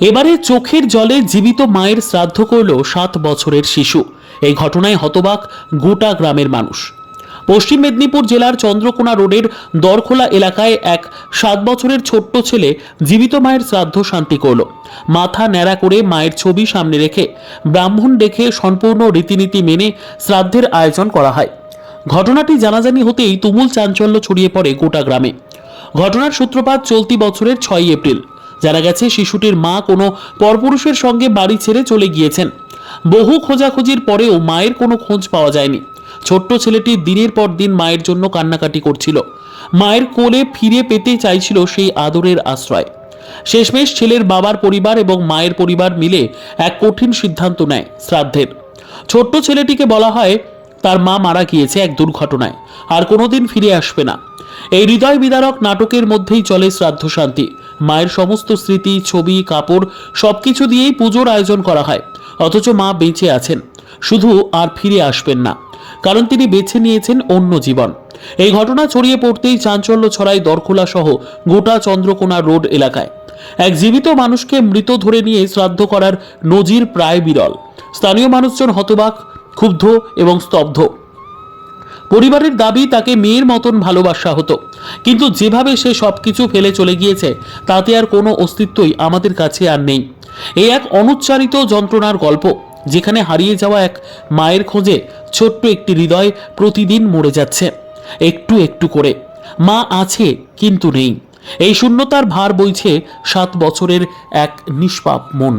এবারে চোখের জলে জীবিত মায়ের শ্রাদ্ধ করল সাত বছরের শিশু। এই ঘটনায় হতবাক গোটা গ্রামের মানুষ। পশ্চিম মেদিনীপুর জেলার চন্দ্রকোনা রোডের দরখোলা এলাকায় এক সাত বছরের ছোট্ট ছেলে জীবিত মায়ের শ্রাদ্ধ শান্তি করল। মাথা ন্যাড়া করে মায়ের ছবি সামনে রেখে ব্রাহ্মণ ডেকে সম্পূর্ণ রীতিনীতি মেনে শ্রাদ্ধের আয়োজন করা হয়। ঘটনাটি জানাজানি হতেই তুমুল চাঞ্চল্য ছড়িয়ে পড়ে গোটা গ্রামে। ঘটনার সূত্রপাত চলতি বছরের ছয়ই এপ্রিল। জানা গেছে, শিশুটির মা কোনো পরপুরুষের সঙ্গে বাড়ি ছেড়ে চলে গিয়েছেন। বহু খোঁজাখুঁজির পরেও মায়ের কোনো খোঁজ পাওয়া যায়নি। ছোট্ট ছেলেটি দিনের পর দিন মায়ের জন্য কান্নাকাটি করছিল। মায়ের কোলে ফিরে পেতে চাইছিল সেই আদরের আশ্রয়। শেষমেশ ছেলের বাবার পরিবার এবং মায়ের পরিবার মিলে এক কঠিন সিদ্ধান্ত নেয় শ্রাদ্ধের। ছোট্ট ছেলেটিকে বলা হয়, তার মা মারা গিয়েছে এক দুর্ঘটনায়। আর কোনোদিন ফিরে আসবে না। এই হৃদয় বিদারক নাটকের মধ্যেই চলে শ্রাদ্ধ শান্তি। মায়ের সমস্ত স্মৃতি, ছবি, কাপড় সবকিছু দিয়েই পুজোর আয়োজন করা হয়। অথচ মা বেঁচে আছেন। শুধু আর ফিরে আসবেন না। কারণ তিনি বেছে নিয়েছেন অন্য জীবন। এই ঘটনা ছড়িয়ে পড়তেই চাঞ্চল্য ছড়ায় দরখোলা সহ গোটা চন্দ্রকোনা রোড এলাকায়। এক জীবিত মানুষকে মৃত ধরে নিয়ে শ্রাদ্ধ করার নজির প্রায় বিরল। স্থানীয় মানুষজন হতবাক, ক্ষুব্ধ এবং স্তব্ধ। পরিবারের দাবি তাকে মেয়ের মতন ভালোবাসা হতো। কিন্তু যেভাবে সে সবকিছু ফেলে চলে গিয়েছে, তাতে আর কোনো অস্তিত্বই আমাদের কাছে আর নেই। এই এক অনুচ্চারিত যন্ত্রণার গল্প, যেখানে হারিয়ে যাওয়া এক মায়ের খোঁজে ছোট্ট একটি হৃদয় প্রতিদিন মরে যাচ্ছে, একটু একটু করে। মা আছে, কিন্তু নেই। এই শূন্যতার ভার বইছে সাত বছরের এক নিষ্পাপ মন।